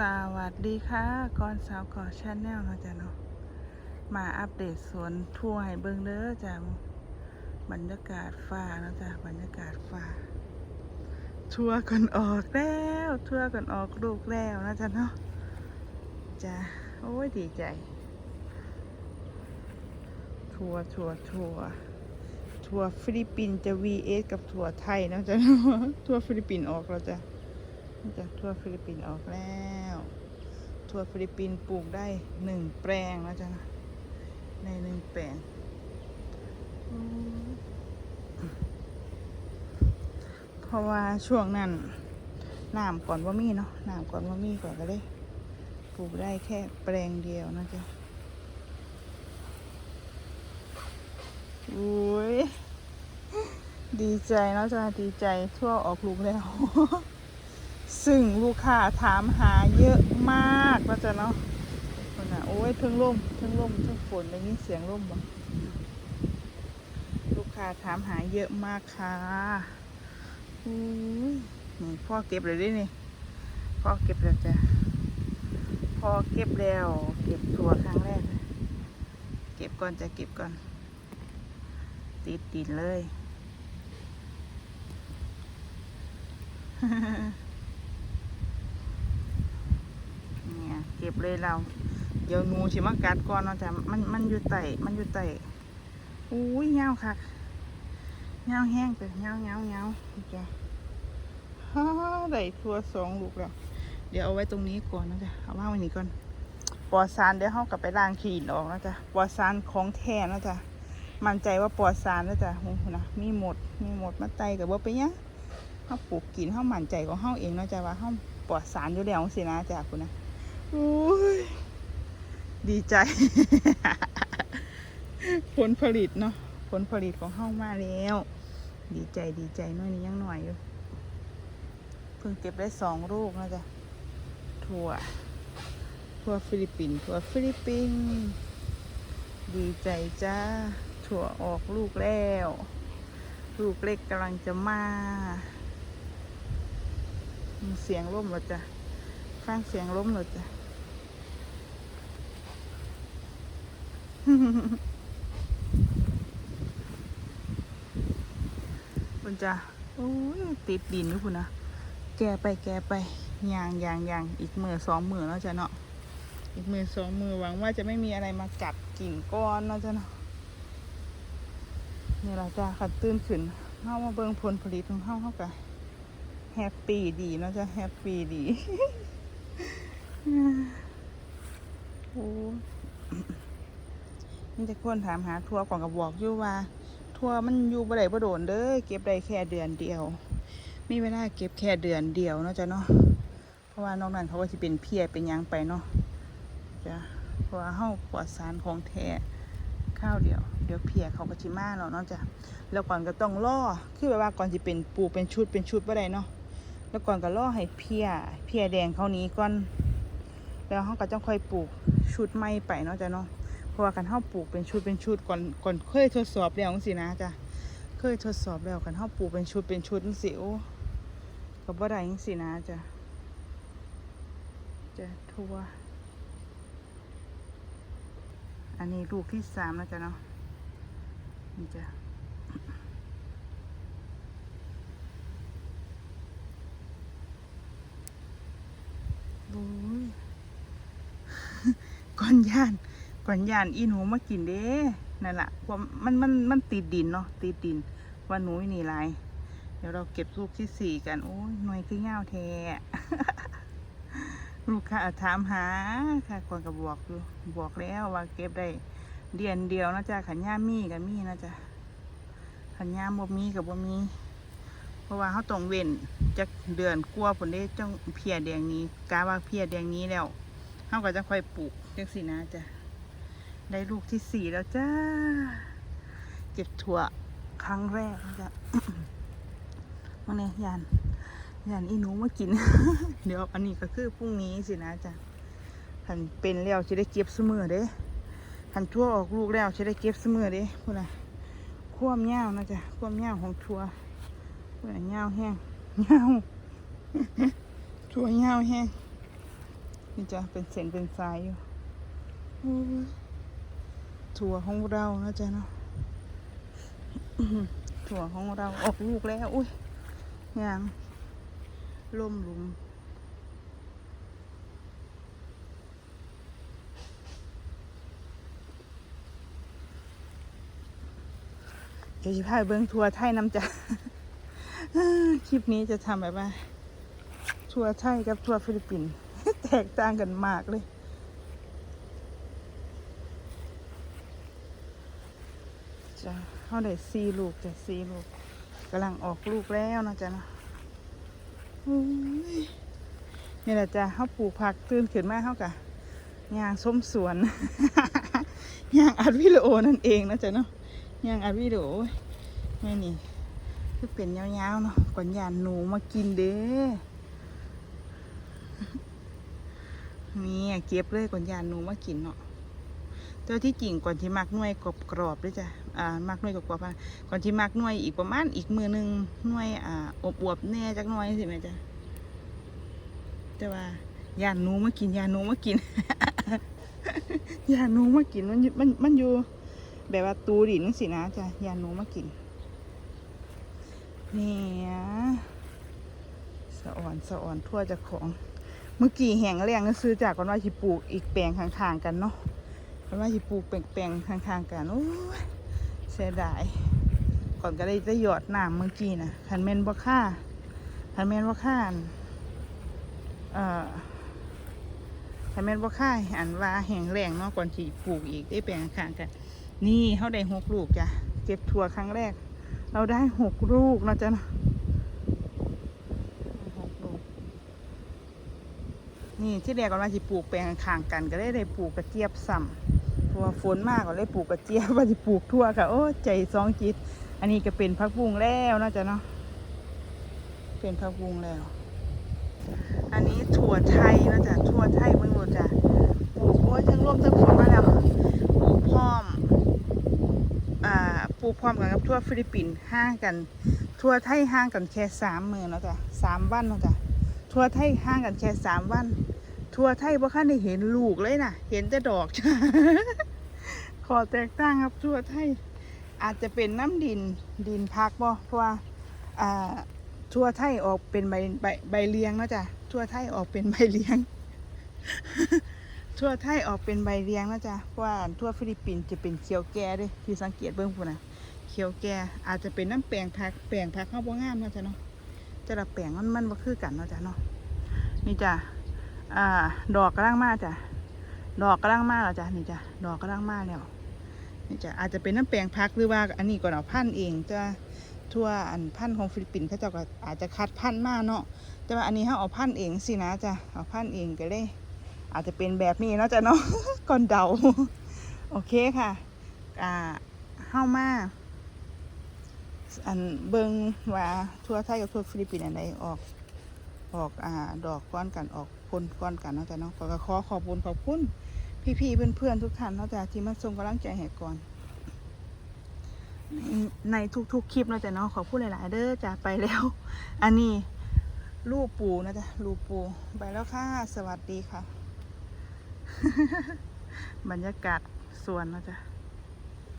สวัสดีค่ะก่อนสาวก่อชาแนลเนาะจ้ะเนาะมาอัปเดตสวนทั่วให้เบิ่งเด้อจ้ะบรรยากาศฟ้าเนาะจ้ะบรรยากาศฟ้าทั่วก่อนออกแล้วทั่วก่อนออกลูกแล้วนะจ้ะเนาะจ้ะโอ้ยดีใจทัวทัวทัวทัวฟิลิปปินส์จะ vs กับทัวไทยนะจ๊ะทัวฟิลิปปินส์ออกแล้วจ้ะ นี่จะทั่วฟิลิปปินส์ออกแล้ว ทั่วฟิลิปปินส์ปลูกได้หนึ่งแปลงนะจ๊ะในหนึ่งแปลงเพราะว่าช่วงนั้นน้ำก่อนว่ามีเนาะน้ำก่อนว่ามีก่อนก็เลยปลูกได้แค่แปลงเดียวนะจ๊ะอุ้ยดีใจเนาะจ้าดีใจทั่วออกลูกแล้ว ซึ่งลูกค้าถามหาเยอะมากนะจ๊ะเนาะคนน่ะโอ้ยเพิ่งล่มเพิ่งล่มเพิ่งฝนได้ยินเสียงล่มบ่ลูกค้าถามหาเยอะมากค่ะอุ้ยนี่พ่อเก็บเลยดินี่พ่อเก็บแล้วจ้ะพ่อเก็บแล้ว เก็บตัวครั้งแรก เก็บก่อนจะเก็บก่อน ติดดินเลยเนี่ยเก็บเลยเรา เดี๋ยวนูชิมากัดก่อนเนาะจ้ะมันมันอยู่ไตมันอยู่ไตอุ้ยเงาค่ะเงาแห้งแต่เงาเงาเงาจ้ะฮ่าได้ทัวสองลูกแล้ว เดี๋ยวเอาไว้ตรงนี้ก่อนนะจ๊ะเอาว่างไว้นี่ก่อนปอซานเดี๋ยวเขากลับไปล้างขีดออกนะจ๊ะปอซานของแท้นะจ๊ะมั่นใจว่าปอดสารแล้วจ้ะโอ้โหนะมีหมดมีหมดมาไตกับว่าไปเนหยังเขาปลูกกินเขามั่นใจของเขาเองนะจ้ะว่าเขาปลอดสารอยู่แล้วสินะจ้ะคุณนะ ยดีใจ ผลผลิตเนาะผลผลิตของเขามาแล้ว ดีใจดีใจน้อยนี้ยังหน่อยอยู่เพิ่งเก็บได้สองลูกนะจ๊ะถั่วถั่วฟิลิปปินส์ถั่วฟิลิปปินส์ดีใจจ้าถั่วออกลูกแล้ว ลูกเล็กกำลังจะมาเสียงร่มเหรอจ้ะฟังเสียงร่มเหรอจ้ะ คุณจ้ะโอ้ยติดดินนี่คุณนะแกไปแกไปยางยางยางอีกมือสองมือแล้วจ้ะเนาะอีกมือสองมือหวังว่าจะไม่มีอะไรมากัดกิ่งก้อนเนาะจ้ะเนาะนี่เราจะขัดตื้นขึ้นเข้ามาเบิ่งผลผลิตของเข้าเข้ากันแฮปปี้ดีเนาะจ้ะแฮปปี้ดีโอ้ นี่จะควรถามหาทัวร์ก่อนกับบอกอยู่ว่าทัวร์มันอยู่บ่ได้บ่โดนเด้อเก็บได้แค่เดือนเดียว มีเวลาเก็บแค่เดือนเดียวเนาะจ้ะเนาะเพราะว่านอกนั้นเขาก็จะเป็นเพียเป็นยังไปเนาะจ้ะเพราะว่าเฮาปลอดสารของแท้ข้าวเดียวเดี๋ยวเพียเขาก็จิมาแล้วเนาะจ้ะแล้วก่อนก็ต้องล่อคือแบบว่าก่อนจะเป็นปลูกเป็นชุดเป็นชุดบ่ได้เนาะแล้วก่อนก็ล่อให้เพียเพียแดงเขานี้ก่อนแล้วเฮาก็จะค่อยปลูกชุดใหม่ไปเนาะจ้ะเนาะ เพราะว่ากันเฮาปลูกเป็นชุดเป็นชุดก่อนก่อนเคยทดสอบแล้วจังซี่นะจ้ะเคยทดสอบแล้วกันเฮาปลูกเป็นชุดเป็นชุดจังซี่โอ้ก็บ่ได้จังซี่นะจ้ะจะทั่ว อันนี้ลูกที่สามแล้วจ้ะเนาะนี่จ้ะโอ้ยก่อนย่าน ก่อนยานอีหนูมากินเด้นั่นแหละว่ามันมันมันติดดินเนาะติดดินว่าหนูนี่ไรเดี๋ยวเราเก็บลูกที่สี่กันโอ้ยหน่วยคือเงาแท้ลูกค้าถามหาค่ะคนก็บอกอยู่บอกแล้วว่าเก็บได้เดือนเดียวนะจ๊ะขันย่ามีกับมีนะจ๊ะขันย่าบ่มีกับบ่มี เพราะว่าเขาต้องเว้นจากเดือนกลัวผลได้จ้องเพียแดงนี้กาว่าเพียแดงนี้แล้วเขาก็จะค่อยปลูกจังสินะจ๊ะ ได้ลูกที่สี่แล้วจ้า เก็บถั่วครั้งแรกนะจ๊ะมาเนี่ยยานย่างอีหนูมากิน เดี๋ยวอันนี้ก็คือพรุ่งนี้สินะจ๊ะหันเป็นแล้วจะได้เก็บเสมอเด้หันทั่วออกลูกแล้วจะได้เก็บเสมอเด้พูดนะควมเงาวนะจ๊ะควมเงาวของทั่วพูดนะเงาแห้งเงาทั่วเงาแห้งนี่จ้ะเป็นเส้นเป็นสายอยู่ ถั่วของเรานะจ๊ะเนาะถั่วของเราออกลูกแล้ว อุ้ยยางล่มหลุม เดี๋ยวจะพาเบิ้งทัวร์ไทยน้ำจ้ะคลิปนี้จะทำแบบว่า ทัวร์ไทยกับทัวร์ฟิลิปปินส์แตกต่างกันมากเลย จ้ะเขาได้สี่ลูกจ้ะสี่ลูกกำลังออกลูกแล้วนะจ๊ะเนะนี่แหละจ้ะเขาปลูกผักตื่นขึ้นมาเขากะยางส้มสวนยางอัดวิดีโอนั่นเองนะจ๊ะเนาะยางอัดวิดีโอแม่นี่คือเป็นยาวๆเนาะก่อนยานหนูมากินเด้มีอะเก็บเลยก่อนยานหนูมากินเนาะ เจ้าที่จริงก่อนที่มักหน่วยกรอบกรอบด้วยจ้ะอ่ามักหน่วยกรอบกรอบก่อนที่มักหน่วยอีกประมาณอีกมือหนึ่งหน่วยอ่าอบอวบแน่จักหน่อยสิแม่จ้ะแต่ว่ายานหนูมากินยานหนูมากินยานหนูมากินมันอยู่มันมันอยู่ แบบว่าตูดินสินะจ้ะยานหนูมากินเนี่ยสะอ่อนสะอ่อนทั่วจากของ เมื่อกี้แห้งแรงก็ซื้อจากก่อนว่าที่ปลูกอีกแปลงข้างๆกันเนาะ เพราะว่าที่ปลูกแปลงๆข้างๆกันโอ้ยเสียดายก่อนก็ได้จะหยอดน้ำเมื่อกี้นะคันเมนบ่ค่าคันเมนบ่ค่าเอ่อคันเมนบ่ค่าอันว่าแห้งแรงเนาะก่อนที่ปลูกอีกได้แปลงข้างกัน นี่เขาได้หกลูกจ้ะเก็บถั่วครั้งแรก เราได้หกลูกเนาะจ้ะเนาะหกลูกนี่ที่แรกก็ว่าสิปลูกแปลงข้างกัน ก็ได้ได้ปลูกกระเจี๊ยบซ้ำ ว่าฝนมากก็เลยปลูกกระเจี๊ยบว่าสิปลูกทั่วค่ะ โอ้ใจสองจิต อันนี้ก็เป็นพักบุ้งแล้วเนาจะเนาะเป็นพักบุ้งแล้ว อันนี้ถั่วไทยเนาะจ๊ะถั่วไทยมืองโลดจ้ะปลูกโอ้ยทั้งร่วมทั้งฝนมาแล้วปลูกพร้อมอ่าปลูกพร้อมกันกับทั่วฟิลิปปินส์ห่างกันทั่วไทยห่างกันแค่สามมือเนาะจ๊ะสามวันเนาะจ๊ะทั่วไทยห่างกันแค่สามวันทั่วไทยบ่คันได้เห็นลูกเลยนะเห็นแต่ดอกจ้ะ ขอแตกต่างครับทั่วไทยอาจจะเป็นน้ำดินดินพักบ่เพราะว่าอ่าทั่วไทยออกเป็นใบใบใบเลี้ยงเนาะจ้ะทั่วไทยออกเป็นใบเลี้ยง ทั่วไทยออกเป็นใบเลี้ยงเนาะจ้ะเพราะว่าทั่วฟิลิปปินส์จะเป็นเขียวแก่เด้ที่สังเกตเบิ่งพุ่นนะเขียวแก่อาจจะเป็นน้ำแปลงพักแปลงพักเข้าบ่งามเนาะจ้ะเนาะจะละแปลงมันมันบ่คือกันเนาะจ้ะเนาะนี่จ้ะอ่าดอกกำลังมาจ้ะดอกกำลังมาแล้วจ้ะนี่จ้ะดอกกำลังมาแล้ว นี่จ้ะอาจจะเป็นน้ำแปลงพักหรือว่าอันนี้ก่อนเอาพันธุ์เองจะทั่วอันพันธุ์ของฟิลิปปินส์เขาจ้าก็อาจจะคัดพันธุ์มาเนาะแต่ว่าอันนี้เขาเอาพันธุ์เองสินะจ้ะเอาพันธุ์เองก็เลย อาจจะเป็นแบบนี้เนาะจ้ะเนาะก่อนเดาโอเคค่ะอ่าเข้ามาอันเบิงว่าทั่วไทยกับทั่วฟิลิปปินส์อันใดออกออกอ่าดอกก้อนกันออกพลก้อนกันเนาะจ้ะเนาะขอขอขอบคุณขอบคุณ พี่ๆเพื่อนๆทุกท่านเนาะจ้ะที่มาส่งกำลังใจให้ก่อนในในทุกๆคลิปเนาะจ้ะเนาะขอพูดหลายๆเด้อจ้ะไปแล้ว อันนี้ลูกปูนะจ๊ะลูกปูไปแล้วค่ะ สวัสดีค่ะ บรรยากาศสวนเนาะจ้ะ